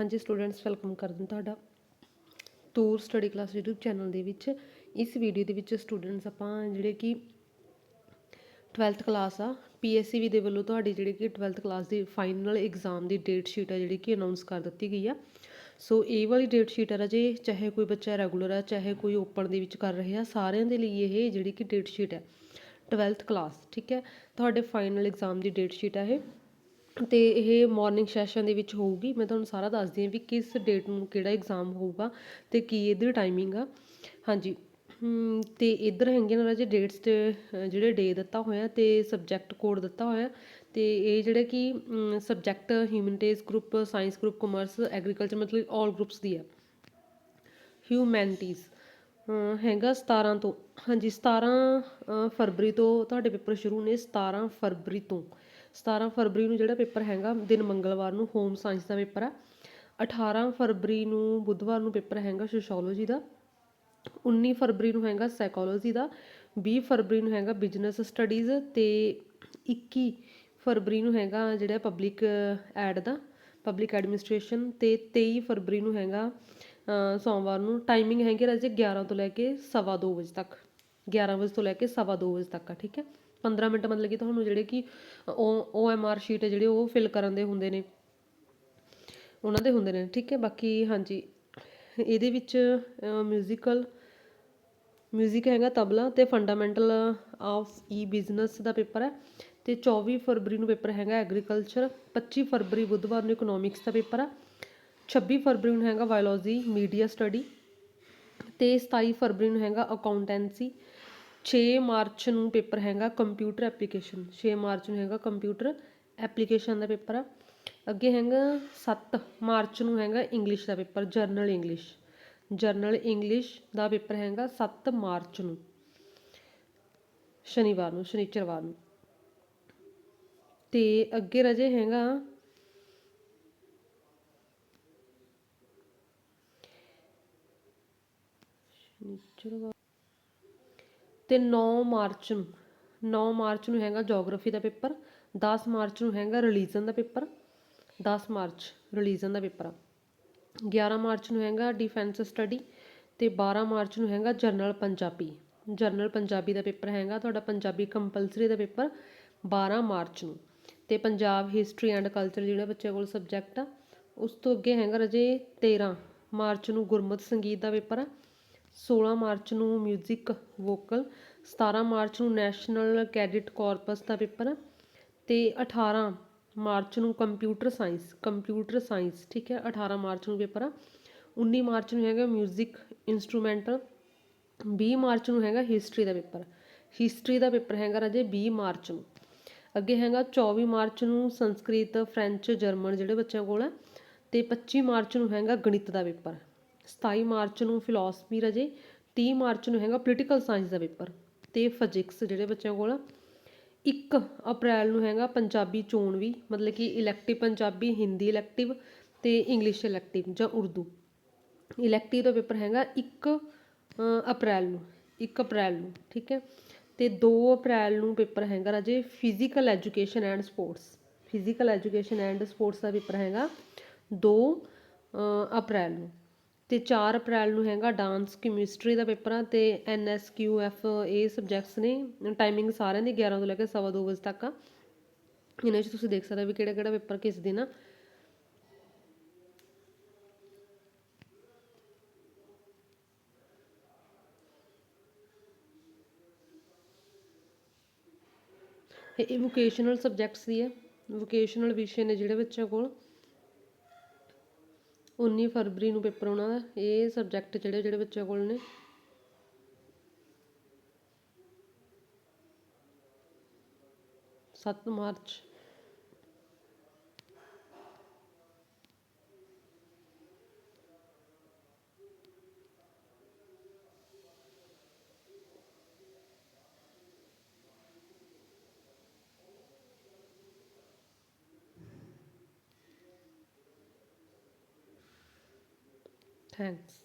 ਹਾਂਜੀ students welcome ਕਰਦੇ ਤੁਹਾਡਾ। ਤੂਰ ਸਟੱਡੀ ਕਲਾਸ YouTube ਚੈਨਲ ਦੇ ਵਿੱਚ। ਇਸ ਵੀਡੀਓ ਦੇ ਵਿੱਚ ਸਟੂਡੈਂਟਸ ਆਪਾਂ ਜਿਹੜੇ ਕਿ 12th ਕਲਾਸ ਆ PSCB ਦੇ ਵੱਲੋਂ ਤੁਹਾਡੀ ਜਿਹੜੀ ਕਿ 12th ਕਲਾਸ ਦੀ ਫਾਈਨਲ ਐਗਜ਼ਾਮ ਦੀ ਡੇਟ ਸ਼ੀਟ ਆ ਜਿਹੜੀ ਕਿ ਅਨਾਉਂਸ ਕਰ ਦਿੱਤੀ ਗਈ ਆ। ਸੋ ਇਹ ਵਾਲੀ ਡੇਟ ਸ਼ੀਟ ਆ ਰਾਜੇ ਚਾਹੇ ਕੋਈ ਬੱਚਾ ਰੈਗੂਲਰ ਆ, ਚਾਹੇ ਕੋਈ ਓਪਨ ਦੇ ਵਿੱਚ ਕਰ ਰਿਹਾ, ਸਾਰਿਆਂ ਦੇ ਲਈ ਇਹ ਜਿਹੜੀ ਕਿ ਡੇਟ ਸ਼ੀਟ ਹੈ 12th ਕਲਾਸ ਠੀਕ ਹੈ? ਤੁਹਾਡੇ ਫਾਈਨਲ ਐਗਜ਼ਾਮ ਦੀ ਡੇਟ ਸ਼ੀਟ ਆ ਇਹ। ਅਤੇ ਇਹ ਮੋਰਨਿੰਗ ਸੈਸ਼ਨ ਦੇ ਵਿੱਚ ਹੋਊਗੀ। ਮੈਂ ਤੁਹਾਨੂੰ ਸਾਰਾ ਦੱਸਦੀ ਹਾਂ ਵੀ ਕਿਸ ਡੇਟ ਨੂੰ ਕਿਹੜਾ ਐਗਜ਼ਾਮ ਹੋਊਗਾ ਅਤੇ ਕੀ ਇਹਦੀ ਟਾਈਮਿੰਗ ਆ। ਹਾਂਜੀ ਹਮ, ਤੇ ਇੱਧਰ ਹੈਗੀਆਂ ਨੇ ਰਾਜੇ ਡੇਟਸ ਤੇ ਜਿਹੜੇ ਡੇ ਦਿੱਤਾ ਹੋਇਆ ਤੇ ਸਬਜੈਕਟ ਕੋਡ ਦਿੱਤਾ ਹੋਇਆ। ਤੇ ਇਹ ਜਿਹੜੇ ਕਿ subject humanities group science group commerce agriculture ਮਤਲਬ ਆਲ ਗਰੁੱਪਸ ਦੀ ਆ। ਹਿਊਮੈਨਿਟੀਜ਼ ਹੈਗਾ 17 ਤੋਂ। ਹਾਂਜੀ 17 ਫਰਵਰੀ ਤੋਂ ਤੁਹਾਡੇ ਪੇਪਰ ਸ਼ੁਰੂ ਨੇ 17 ਫਰਵਰੀ ਤੋਂ। 17 ਫਰਵਰੀ ਨੂੰ ਜਿਹੜਾ ਪੇਪਰ ਹੈਗਾ, ਦਿਨ ਮੰਗਲਵਾਰ ਨੂੰ ਹੋਮ ਸਾਇੰਸ ਦਾ ਪੇਪਰ ਆ। 18 ਫਰਵਰੀ ਨੂੰ ਬੁੱਧਵਾਰ ਨੂੰ ਪੇਪਰ ਹੈਗਾ ਸੋਸ਼ੋਲੋਜੀ ਦਾ। 19 ਫਰਵਰੀ ਨੂੰ ਹੈਗਾ ਸਾਈਕੋਲੋਜੀ ਦਾ। 20 ਫਰਵਰੀ ਨੂੰ ਹੈਗਾ ਬਿਜ਼ਨਸ ਸਟੱਡੀਜ਼ ਤੇ 21 ਫਰਵਰੀ ਨੂੰ ਹੈਗਾ ਜਿਹੜਾ ਪਬਲਿਕ ਐਡ ਦਾ ਪਬਲਿਕ ਐਡਮਿਨਿਸਟ੍ਰੇਸ਼ਨ ਤੇ 23 ਫਰਵਰੀ ਨੂੰ ਹੈਗਾ ਸੋਮਵਾਰ ਨੂੰ ਟਾਈਮਿੰਗ ਹੈਗੀ ਰਾਜੇ 11 ਤੋਂ ਲੈ ਕੇ ਸਵਾ ਦੋ ਵਜੇ ਤੱਕ। 11 ਵਜੇ ਤੋਂ ਲੈ ਕੇ ਸਵਾ ਦੋ ਵਜੇ ਤੱਕ ਆ, ਠੀਕ ਹੈ। 15 ਮਿੰਟ ਮਤਲਬ ਕਿ ਤੁਹਾਨੂੰ ਜਿਹੜੇ ਕਿ ਓ ਐਮ ਆਰ ਸ਼ੀਟ ਹੈ ਜਿਹੜੇ ਉਹ ਫਿਲ ਕਰਨ ਦੇ ਹੁੰਦੇ ਨੇ। ਉਹਨਾਂ ਦੇ ਹੁੰਦੇ ਨੇ, ਠੀਕ ਹੈ? ਬਾਕੀ ਹਾਂਜੀ, ਇਹਦੇ ਵਿੱਚ ਮਿਊਜ਼ੀਕਲ ਮਿਊਜ਼ਿਕ ਹੈਗਾ ਤਬਲਾ ਤੇ ਫੰਡਾਮੈਂਟਲ ਆਫ ਈ ਬਿਜ਼ਨਸ ਦਾ ਪੇਪਰ ਹੈ ਤੇ 24 ਫਰਵਰੀ ਨੂੰ ਪੇਪਰ ਹੈਗਾ ਐਗਰੀਕਲਚਰ 25 ਫਰਵਰੀ ਬੁੱਧਵਾਰ ਨੂੰ ਇਕਨੋਮਿਕਸ ਦਾ ਪੇਪਰ ਹੈ 26 ਫਰਵਰੀ ਨੂੰ ਹੈਗਾ ਬਾਇਓਲੋਜੀ ਮੀਡੀਆ ਸਟੱਡੀ ਤੇ 27 ਫਰਵਰੀ ਨੂੰ ਹੈਗਾ ਅਕਾਊਂਟੈਂਸੀ 6 ਮਾਰਚ ਨੂੰ ਪੇਪਰ ਹੈਗਾ ਕੰਪਿਊਟਰ ਐਪਲੀਕੇਸ਼ਨ। 6 ਮਾਰਚ ਨੂੰ ਹੈਗਾ ਕੰਪਿਊਟਰ ਐਪਲੀਕੇਸ਼ਨ ਦਾ ਪੇਪਰ ਆ। ਅੱਗੇ ਹੈਗਾ 7 ਮਾਰਚ ਨੂੰ ਹੈਗਾ ਇੰਗਲਿਸ਼ ਦਾ paper, general English. General English ਦਾ ਪੇਪਰ ਹੈਗਾ 7 ਮਾਰਚ ਨੂੰ, ਸ਼ਨੀਵਾਰ ਨੂੰ, ਸ਼ਨੀਚਰਵਾਰ ਨੂੰ। ਤੇ ਅੱਗੇ ਰਜੇ ਹੈਗਾ ਸ਼ਨੀਚਰਵਾਰ ਤੇ 9 ਮਾਰਚ ਨੂੰ 9 ਮਾਰਚ ਨੂੰ ਹੈਗਾ ਜੀਓਗ੍ਰਾਫੀ ਦਾ ਪੇਪਰ 10 ਮਾਰਚ ਨੂੰ ਹੈਗਾ ਰਿਲੀਜਨ ਦਾ ਪੇਪਰ 10 ਮਾਰਚ ਰਿਲੀਜਨ ਦਾ ਪੇਪਰ ਆ। 11 ਮਾਰਚ ਨੂੰ ਹੈਗਾ ਡਿਫੈਂਸ ਸਟੱਡੀ ਤੇ 12 ਮਾਰਚ ਨੂੰ ਹੈਗਾ ਜਰਨਲ ਪੰਜਾਬੀ। ਜਰਨਲ ਪੰਜਾਬੀ ਦਾ ਪੇਪਰ ਹੈਗਾ, ਤੁਹਾਡਾ ਪੰਜਾਬੀ ਕੰਪਲਸਰੀ ਦਾ ਪੇਪਰ 12 ਮਾਰਚ ਨੂੰ। ਤੇ ਪੰਜਾਬ ਹਿਸਟਰੀ ਐਂਡ ਕਲਚਰ ਜਿਹੜਾ ਬੱਚਿਆਂ ਕੋਲ ਸਬਜੈਕਟ ਆ, ਉਸ ਤੋਂ ਅੱਗੇ ਹੈਗਾ ਰਜੇ 13 ਮਾਰਚ ਨੂੰ ਗੁਰਮਤਿ ਸੰਗੀਤ ਦਾ ਪੇਪਰ ਆ ਸੋਲ੍ਹਾਂ ਮਾਰਚ ਨੂੰ ਮਿਊਜ਼ਿਕ ਵੋਕਲ ਸਤਾਰ੍ਹਾਂ ਮਾਰਚ ਨੂੰ ਨੈਸ਼ਨਲ ਕੈਡਿਟ ਕੋਰਪਸ ਦਾ ਪੇਪਰ ਆ ਅਤੇ ਅਠਾਰ੍ਹਾਂ ਮਾਰਚ ਨੂੰ ਕੰਪਿਊਟਰ ਸਾਇੰਸ ਕੰਪਿਊਟਰ ਸਾਇੰਸ ਠੀਕ ਹੈ ਅਠਾਰ੍ਹਾਂ ਮਾਰਚ ਨੂੰ ਪੇਪਰ ਆ। ਉੱਨੀ ਮਾਰਚ ਨੂੰ ਹੈਗਾ ਮਿਊਜ਼ਿਕ ਇੰਸਟਰੂਮੈਂਟਲ ਵੀਹ ਮਾਰਚ ਨੂੰ ਹੈਗਾ ਹਿਸਟਰੀ ਦਾ ਪੇਪਰ। ਹਿਸਟਰੀ ਦਾ ਪੇਪਰ ਹੈਗਾ ਰਾਜੇ ਵੀਹ ਮਾਰਚ ਨੂੰ। ਅੱਗੇ ਹੈਗਾ 24 ਮਾਰਚ ਨੂੰ ਸੰਸਕ੍ਰਿਤ, ਫ੍ਰੈਂਚ, ਜਰਮਨ ਜਿਹੜੇ ਬੱਚਿਆਂ ਕੋਲ ਹੈ ਤੇ 25 ਮਾਰਚ ਨੂੰ ਹੈਗਾ ਗਣਿਤ ਦਾ ਪੇਪਰ। 27 ਮਾਰਚ ਨੂੰ ਫਿਲਾਸਫੀ ਰਾਜੇ 30 ਮਾਰਚ ਨੂੰ ਹੈਗਾ ਪੋਲੀਟੀਕਲ ਸਾਇੰਸ ਦਾ ਪੇਪਰ ਤੇ ਫਿਜ਼ਿਕਸ ਜਿਹੜੇ ਬੱਚਿਆਂ ਕੋਲ 1 ਅਪ੍ਰੈਲ ਨੂੰ ਹੈਗਾ ਪੰਜਾਬੀ ਚੋਣ ਵੀ, ਮਤਲਬ ਕਿ ਇਲੈਕਟਿਵ ਪੰਜਾਬੀ, ਹਿੰਦੀ ਇਲੈਕਟਿਵ ਤੇ ਇੰਗਲਿਸ਼ ਇਲੈਕਟਿਵ ਜਾਂ ਉਰਦੂ। ਇਲੈਕਟਿਵ ਦਾ ਪੇਪਰ ਹੈਗਾ 1 ਅਪ੍ਰੈਲ ਨੂੰ 1 ਅਪ੍ਰੈਲ ਨੂੰ, ਠੀਕ ਹੈ? ਤੇ 2 ਅਪ੍ਰੈਲ ਨੂੰ ਪੇਪਰ ਹੈਗਾ ਰਾਜੇ physical education and sports physical education and sports the paper ਹੈਗਾ 2 ਅਪ੍ਰੈਲ ਨੂੰ। ਅਤੇ ਚਾਰ ਅਪ੍ਰੈਲ ਨੂੰ ਹੈਗਾ ਡਾਂਸ ਕੈਮਿਸਟਰੀ ਦਾ ਪੇਪਰ ਆ ਤੇ ਐਨਐਸਕਿਊਐਫ ਇਹ ਸਬਜੈਕਟਸ ਨੇ ਟਾਈਮਿੰਗ ਸਾਰਿਆਂ ਦੀ 11 ਤੋਂ ਲੈ ਕੇ ਸਵਾ ਦੋ ਵਜੇ ਤੱਕ ਆ। ਇਹਨਾਂ 'ਚ ਤੁਸੀਂ ਦੇਖ ਸਕਦੇ ਹੋ ਵੀ ਕਿਹੜਾ ਕਿਹੜਾ ਪੇਪਰ ਕਿਸ ਦਿਨ ਆ। ਇਹ ਵੋਕੇਸ਼ਨਲ ਸਬਜੈਕਟਸ ਦੀ ਹੈ। ਵੋਕੇਸ਼ਨਲ ਵਿਸ਼ੇ ਨੇ ਜਿਹੜੇ ਬੱਚਿਆਂ ਕੋਲ। 19 ਫਰਵਰੀ ਨੂੰ ਪੇਪਰ ਉਹਨਾਂ ਦਾ, ਇਹ ਸਬਜੈਕਟ ਜਿਹੜੇ ਜਿਹੜੇ ਬੱਚਿਆਂ ਕੋਲ ਨੇ। ਸੱਤ ਮਾਰਚ। Thanks.